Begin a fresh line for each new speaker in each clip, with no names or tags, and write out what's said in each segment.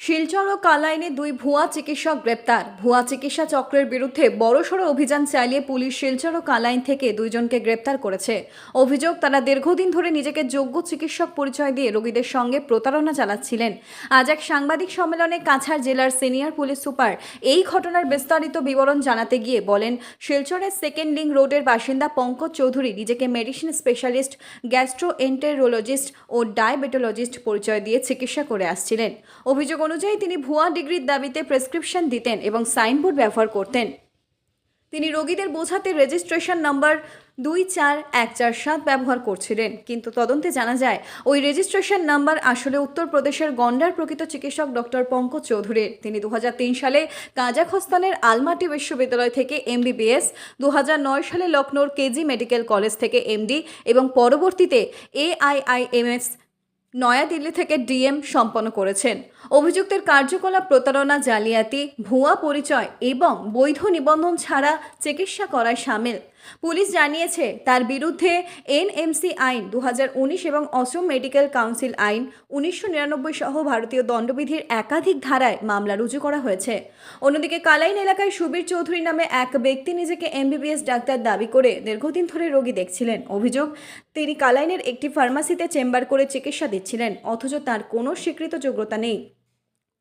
শিলচর ও কালাইনে দুই ভুয়া চিকিৎসক গ্রেপ্তার। ভুয়া চিকিৎসা চক্রের বিরুদ্ধে বড়সড় অভিযান চালিয়ে পুলিশ শিলচর ও কালাইন থেকে দুইজনকে গ্রেপ্তার করেছে। অভিযোগ, তারা দীর্ঘদিন ধরে নিজেকে যোগ্য চিকিৎসক পরিচয় দিয়ে রোগীদের সঙ্গে প্রতারণা চালাচ্ছিলেন। আজ এক সাংবাদিক সম্মেলনে কাছাড় জেলার সিনিয়র পুলিশ সুপার এই ঘটনার বিস্তারিত বিবরণ জানাতে গিয়ে বলেন, শিলচরের সেকেন্ড লিঙ্ক রোডের বাসিন্দা পঙ্কজ চৌধুরী নিজেকে মেডিসিন স্পেশালিস্ট, গ্যাস্ট্রোএন্টেরোলজিস্ট ও ডায়াবেটোলজিস্ট পরিচয় দিয়ে চিকিৎসা করে আসছিলেন। অভিযোগ অনুযায়ী তিনি ভুয়া ডিগ্রির দাবিতে প্রেসক্রিপশন দিতেন এবং সাইনবোর্ড ব্যবহার করতেন। তিনি রোগীদের বোঝাতে রেজিস্ট্রেশন নাম্বার দুই চার এক চার সাত ব্যবহার করছিলেন, কিন্তু তদন্তে জানা যায়, ওই রেজিস্ট্রেশন নাম্বার আসলে উত্তরপ্রদেশের গন্ডার প্রকৃত চিকিৎসক ডক্টর পঙ্কজ চৌধুরীর। তিনি দু হাজার তিন সালে কাজাখস্তানের আলমাটি বিশ্ববিদ্যালয় থেকে এমবিবিএস দু হাজার নয় সালে লখনৌর কেজি মেডিকেল কলেজ থেকে এমডি এবং পরবর্তীতে এআইআইএমএস নয়াদিল্লি থেকে ডিএম সম্পন্ন করেছেন। অভিযুক্তের কার্যকলাপ, প্রতারণা জালিয়াতি, ভুয়া পরিচয় এবং বৈধ নিবন্ধন ছাড়া চিকিৎসা করায় সামিল। পুলিশ জানিয়েছে, তার বিরুদ্ধে এনএমসি আইন দু হাজার উনিশ এবং অসম মেডিকেল কাউন্সিল আইন উনিশশো নিরানব্বই সহ ভারতীয় দণ্ডবিধির একাধিক ধারায় মামলা রুজু করা হয়েছে। অন্যদিকে কালাইন এলাকায় সুবীর চৌধুরী নামে এক ব্যক্তি নিজেকে এমবিবিএস ডাক্তার দাবি করে দীর্ঘদিন ধরে রোগী দেখছিলেন। অভিযোগ, তিনি কালাইনের একটি ফার্মাসিতে চেম্বার করে চিকিৎসা দিচ্ছিলেন, অথচ তার কোনো স্বীকৃত যোগ্যতা নেই।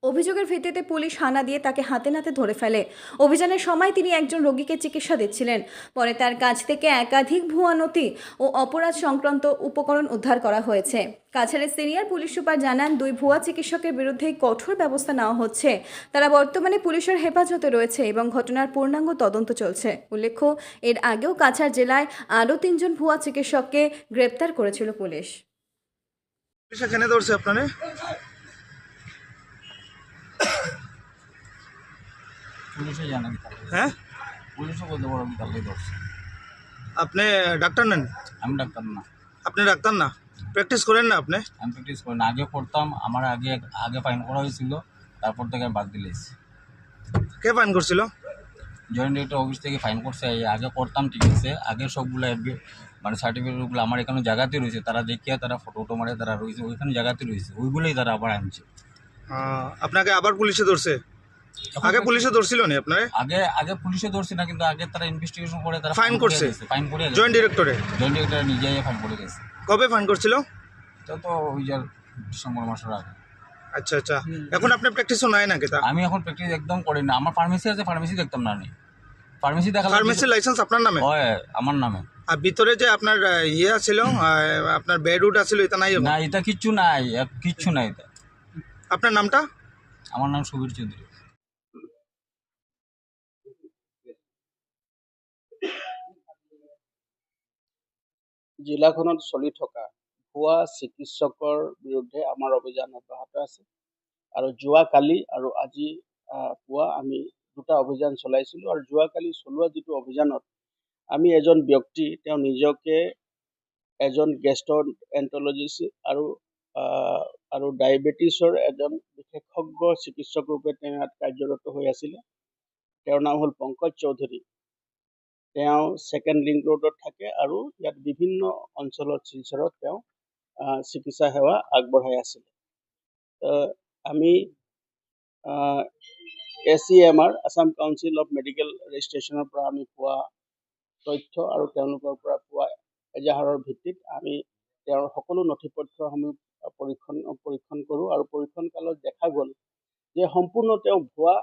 অভিযোগের ভিত্তিতে পুলিশ হানা দিয়ে তাকে হাতে নাতে ধরে ফেলে। অভিযানের সময় তিনি একজন রোগীকে চিকিৎসা দিচ্ছিলেন। পরে তার কাছ থেকে একাধিক ভুয়া নথি ও অপরাধ সংক্রান্ত উপকরণ উদ্ধার করা হয়েছে। কাছাড়ের সিনিয়র পুলিশ সুপার জানান, দুই ভুয়া চিকিৎসকের বিরুদ্ধে কঠোর ব্যবস্থা নেওয়া হচ্ছে। তারা বর্তমানে পুলিশের হেফাজতে রয়েছে এবং ঘটনার পূর্ণাঙ্গ তদন্ত চলছে। উল্লেখ্য, এর আগেও কাছাড় জেলায় আরও তিনজন ভুয়া চিকিৎসককে গ্রেপ্তার করেছিল পুলিশ।
পুলিশে
জানা
হ্যাঁ?
পুলিশও বলতে পারো
আপনি ডাক্তার নেন?
আমি ডাক্তার না।
আপনি ডাক্তার না? প্র্যাকটিস করেন না আপনি?
আমি প্র্যাকটিস করি না। আগে করতাম আমার আগে আগে ফাইন করা হয়েছিল তারপর থেকে আমি বাদ দিলেছি
কে ফাইন করছিল?
জয়েন্ট ডিরেক্টর অফিস থেকে ফাইন করছে আগে করতাম ঠিক আছে। আগে সবগুলো মানে সার্টিফিকেটগুলো আমার এখানে জায়গাতে রয়েছে। তারা দেখিয়ে তারা ফটো টটো মারে তারা রয়েছে। ওইখানে জায়গাতে রয়েছে। ওইগুলোই তারা আবার আনছে।
আপনাকে আবার পুলিশে ধরছে? আগে পুলিশে ধরছিল নি আপনারে?
আগে আগে পুলিশে ধরছি না কিন্তু আগে তারা ইনভেস্টিগেশন করে তারা
ফাইন করছে?
ফাইন করে
জয়েন্ট ডিরেক্টরে
জয়েন্ট ডিরেক্টর নিজেই ফাইন করে গেছে।
কবে ফাইন করছিল?
তো তো ওই যার ডিসেম্বর মাসের আগে।
আচ্ছা আচ্ছা। এখন আপনি প্র্যাকটিসও নাই নাকি তা?
আমি এখন প্র্যাকটিস একদম করি না। আমার ফার্মেসি আছে ফার্মেসি দেখতাম না আমি। ফার্মেসি দেখা
ফার্মেসির লাইসেন্স আপনার নামে?
হয় আমার নামে।
আর ভিতরে যে আপনার ইয়ে ছিল আপনার বেডউড আছিল এটা নাই
না এটা কিচ্ছু নাই কিচ্ছু নাই এটা।
আপনার নামটা?
আমার নাম সুবীর চৌধুরী।
জিলাখনত চলি থকা ভুৱা চিকিৎসকৰ বিৰুদ্ধে আমাৰ অভিযান অব্যাহত আছে। আৰু যোৱাকালি আৰু আজি পুৱা আমি দুটা অভিযান চলাইছিলোঁ। আৰু যোৱাকালি চলোৱা যিটো অভিযানত আমি এজন ব্যক্তি তেওঁ নিজকে এজন গেষ্ট্ৰ এণ্টলজিষ্ট আৰু আৰু ডায়েবেটিছৰ এজন বিশেষজ্ঞ চিকিৎসক ৰূপে তেওঁ ইয়াত কাৰ্যৰত হৈ আছিলে। তেওঁৰ নাম হ'ল পংকজ চৌধুৰী। তেওঁ ছেকেণ্ড লিংক ৰোডত থাকে আৰু ইয়াত বিভিন্ন অঞ্চলত শিলচৰত তেওঁ চিকিৎসা সেৱা আগবঢ়াই আছিলে। আমি A C M R Assam council of medical ৰেজিষ্ট্ৰেশ্যনৰ পৰা আমি পোৱা তথ্য আৰু তেওঁলোকৰ পৰা পোৱা এজাহাৰৰ ভিত্তিত আমি তেওঁৰ সকলো নথি পত্ৰসমূহ পৰীক্ষণ পৰীক্ষণ কৰোঁ আৰু পৰীক্ষণ কালত দেখা গ'ল যে সম্পূৰ্ণ তেওঁ ভুৱা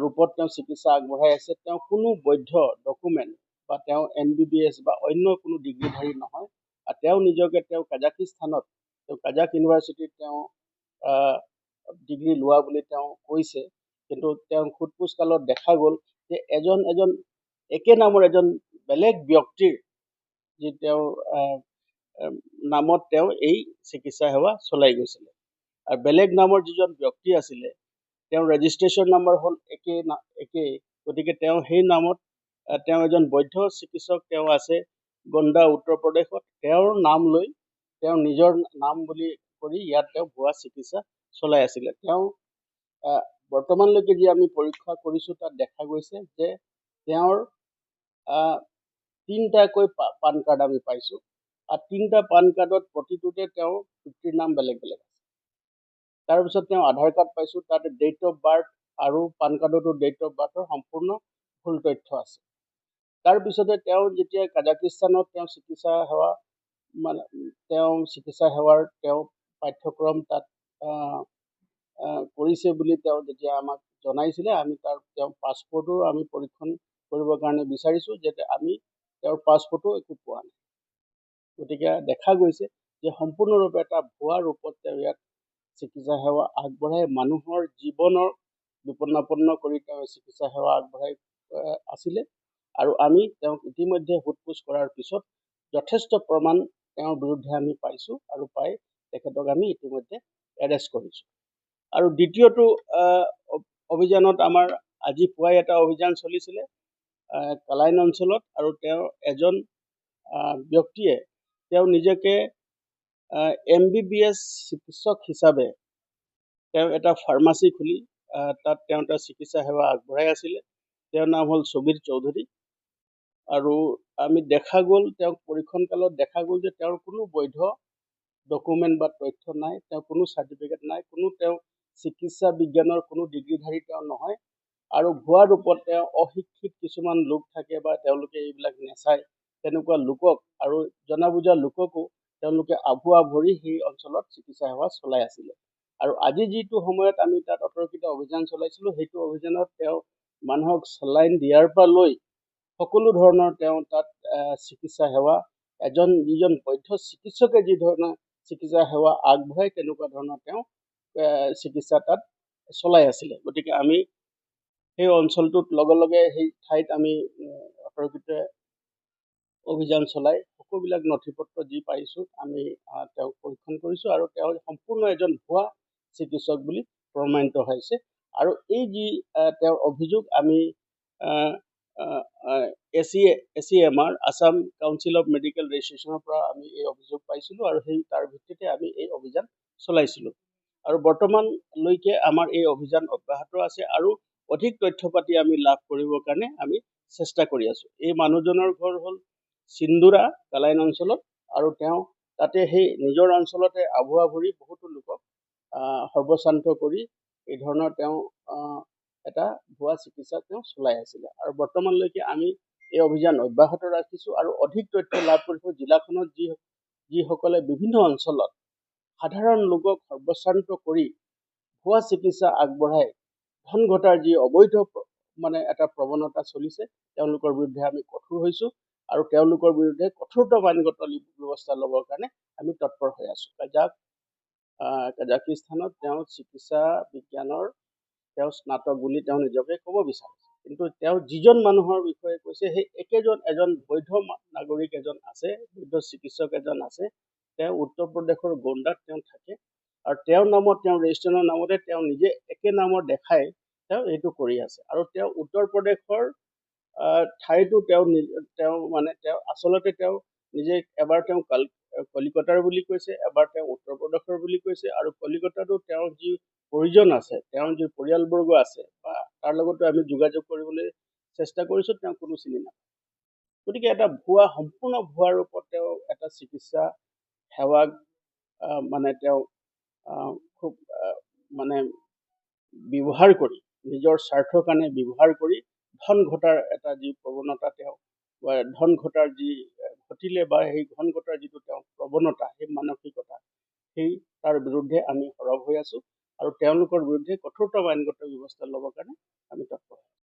ৰূপত তেওঁ চিকিৎসা আগবঢ়াই আছে। তেওঁ কোনো বৈধ ডকুমেণ্ট বা তেওঁ এম বি বি এছ বা অন্য কোনো ডিগ্ৰীধাৰী নহয়। আৰু তেওঁ নিজকে তেওঁ কাজাখিস্তানত তেওঁ কাজাক ইউনিভাৰ্চিটিত তেওঁ ডিগ্ৰী লোৱা বুলি তেওঁ কৈছে। কিন্তু তেওঁ সোধ পোছ কালত দেখা গ'ল যে এজন এজন একে নামৰ এজন বেলেগ ব্যক্তিৰ যি তেওঁৰ নামত তেওঁ এই চিকিৎসা সেৱা চলাই গৈছিলে। আৰু বেলেগ নামৰ যিজন ব্যক্তি আছিলে তেওঁৰ ৰেজিষ্ট্ৰেশ্যন নাম্বাৰ হ'ল একে না- একেই গতিকে তেওঁ সেই নামত তেওঁ এজন বৈধ চিকিৎসক তেওঁ আছে গণ্ডা উত্তৰ প্ৰদেশত। তেওঁৰ নাম লৈ তেওঁ নিজৰ নাম বুলি কৰি ইয়াত তেওঁ ভুৱা চিকিৎসা চলাই আছিলে। তেওঁ বৰ্তমানলৈকে যি আমি পৰীক্ষা কৰিছোঁ তাত দেখা গৈছে যে তেওঁৰ তিনিটাকৈ পা- পান কাৰ্ড আমি পাইছোঁ। আৰু তিনিটা পান কাৰ্ডত প্ৰতিটোতে তেওঁৰ পিতৃৰ নাম বেলেগ বেলেগ। তাৰপিছত তেওঁ আধাৰ কাৰ্ড পাইছোঁ তাত ডেট অফ বাৰ্থ আৰু পান কাৰ্ডতো ডেট অফ বাৰ্থৰ সম্পূৰ্ণ ভুল তথ্য আছে। তাৰপিছতে তেওঁ যেতিয়া কাজাকিস্তানত তেওঁ চিকিৎসা সেৱা মানে তেওঁ চিকিৎসা সেৱাৰ তেওঁ পাঠ্যক্ৰম তাত কৰিছে বুলি তেওঁ যেতিয়া আমাক জনাইছিলে আমি তাৰ তেওঁৰ পাছপৰ্টো আমি পৰীক্ষণ কৰিবৰ কাৰণে বিচাৰিছোঁ যাতে আমি তেওঁৰ পাছপৰ্টো একো পোৱা নাই। গতিকে দেখা গৈছে যে সম্পূৰ্ণৰূপে এটা ভুৱা ৰূপত তেওঁ ইয়াত চিকিৎসা সেৱা আগবঢ়াই মানুহৰ জীৱনৰ বিপন্নাপন্ন কৰি তেওঁ চিকিৎসা সেৱা আগবঢ়াই আছিলে। আৰু আমি তেওঁক ইতিমধ্যে সোধ পোছ কৰাৰ পিছত যথেষ্ট প্ৰমাণ তেওঁৰ বিৰুদ্ধে আমি পাইছোঁ আৰু পাই তেখেতক আমি ইতিমধ্যে এৰেষ্ট কৰিছোঁ। আৰু দ্বিতীয়টো অভিযানত আমাৰ আজি পুৱাই এটা অভিযান চলিছিলে কালাইন অঞ্চলত। আৰু তেওঁ এজন ব্যক্তিয়ে তেওঁ নিজকে এম বি বি এছ চিকিৎসক হিচাপে তেওঁ এটা ফাৰ্মাচী খুলি তাত তেওঁ এটা চিকিৎসা সেৱা আগবঢ়াই আছিলে। তেওঁৰ নাম হ'ল ছবিৰ চৌধুৰী। আৰু আমি দেখা গ'ল তেওঁক পৰীক্ষণ কালত দেখা গ'ল যে তেওঁৰ কোনো বৈধ ডকুমেণ্ট বা তথ্য নাই তেওঁ কোনো চাৰ্টিফিকেট নাই কোনো তেওঁ চিকিৎসা বিজ্ঞানৰ কোনো ডিগ্ৰীধাৰী তেওঁ নহয়। আৰু ভুৱা ৰূপত তেওঁ অশিক্ষিত কিছুমান লোক থাকে বা তেওঁলোকে এইবিলাক নেচায়। তেনেকুৱা লোকক আৰু জনা বুজা লোককো তেওঁলোকে আভুৱা ভৰি সেই অঞ্চলত চিকিৎসা সেৱা চলাই আছিলে। আৰু আজি যিটো সময়ত আমি তাত অতৰ্কিত অভিযান চলাইছিলোঁ সেইটো অভিযানত তেওঁ মানুহক চেলাইন দিয়াৰ পৰা লৈ সকলো ধৰণৰ তেওঁ তাত চিকিৎসা সেৱা এজন যিজন বৈধ চিকিৎসকে যি ধৰণৰ চিকিৎসা সেৱা আগবঢ়ায় তেনেকুৱা ধৰণৰ তেওঁ চিকিৎসা তাত চলাই আছিলে। গতিকে আমি সেই অঞ্চলটোত লগে লগে সেই ঠাইত আমি অতৰ্কিত অভিযান চলাই সকলোবিলাক নথি পত্ৰ যি পাৰিছোঁ আমি তেওঁক পৰীক্ষণ কৰিছোঁ আৰু তেওঁ সম্পূৰ্ণ এজন ভুৱা চিকিৎসক বুলি প্ৰমাণিত হৈছে। আৰু এই যি তেওঁৰ অভিযোগ আমি A C A C M R Assam council of medical ৰেজিষ্ট্ৰেশ্যনৰ পৰা আমি এই অভিযোগ পাইছিলোঁ আৰু সেই তাৰ ভিত্তিতে আমি এই অভিযান চলাইছিলোঁ। আৰু বৰ্তমানলৈকে আমাৰ এই অভিযান অব্যাহত আছে আৰু অধিক তথ্য পাতি আমি লাভ কৰিবৰ কাৰণে আমি চেষ্টা কৰি আছোঁ। এই মানুহজনৰ ঘৰ হ'ল চিন্দুৰা কালাইন অঞ্চলত আৰু তেওঁ তাতে সেই নিজৰ অঞ্চলতে আভুৱা ভৰি বহুতো লোকক সৰ্বশান্ত কৰি এই ধৰণৰ তেওঁ এটা ভুৱা চিকিৎসা তেওঁ চলাই আছিলে। আৰু বৰ্তমানলৈকে আমি এই অভিযান অব্যাহত ৰাখিছোঁ আৰু অধিক তথ্য লাভ কৰিছোঁ জিলাখনত যি যিসকলে বিভিন্ন অঞ্চলত সাধাৰণ লোকক সৰ্বশান্ত কৰি ভুৱা চিকিৎসা আগবঢ়াই ধন ঘটাৰ যি অবৈধ মানে এটা প্ৰৱণতা চলিছে তেওঁলোকৰ বিৰুদ্ধে আমি কঠোৰ হৈছোঁ। আৰু তেওঁলোকৰ বিৰুদ্ধে কঠোৰতম আইনগত ব্যৱস্থা ল'বৰ কাৰণে আমি তৎপৰ হৈ আছোঁ। কাজাক কাজাকিস্তানত তেওঁ চিকিৎসা বিজ্ঞানৰ তেওঁ স্নাতক বুলি তেওঁ নিজকে ক'ব বিচাৰিছে। কিন্তু তেওঁ যিজন মানুহৰ বিষয়ে কৈছে সেই একেজন এজন বৈধ নাগৰিক এজন আছে বৈধ চিকিৎসক এজন আছে তেওঁ উত্তৰ প্ৰদেশৰ গোণ্ডাত তেওঁ থাকে আৰু তেওঁৰ নামত তেওঁ ৰেজিষ্ট্ৰেশ্যনৰ নামতে তেওঁ নিজে একে নামৰ দেখাই তেওঁ এইটো কৰি আছে। আৰু তেওঁ উত্তৰ প্ৰদেশৰ ঠাইতো তেওঁ তেওঁ মানে তেওঁ আচলতে তেওঁ নিজে এবাৰ তেওঁ কাল কলিকতাৰ বুলি কৈছে এবাৰ তেওঁ উত্তৰ প্ৰদেশৰ বুলি কৈছে আৰু কলিকতাতো তেওঁৰ যি পৰিজন আছে তেওঁৰ যি পৰিয়ালবৰ্গ আছে বা তাৰ লগতো আমি যোগাযোগ কৰিবলৈ চেষ্টা কৰিছোঁ তেওঁ কোনো চিনি নাপায়। গতিকে এটা ভুৱা সম্পূৰ্ণ ভুৱা ৰূপত তেওঁ এটা চিকিৎসা আহ, মানে তেওঁ খুব মানে ব্যৱহাৰ কৰি নিজৰ স্বাৰ্থৰ কাৰণে ব্যৱহাৰ কৰি ধন ঘটাৰ এটা যি প্ৰৱণতা তেওঁ ধন ঘটাৰ যি ঘটিলে বা সেই ধন ঘটাৰ যিটো তেওঁ প্ৰৱণতা সেই মানসিকতা সেই তাৰ বিৰুদ্ধে আমি সৰব হৈ আছোঁ আৰু তেওঁলোকৰ বিৰুদ্ধে কঠোৰতম আইনগত ব্যৱস্থা ল'বৰ কাৰণে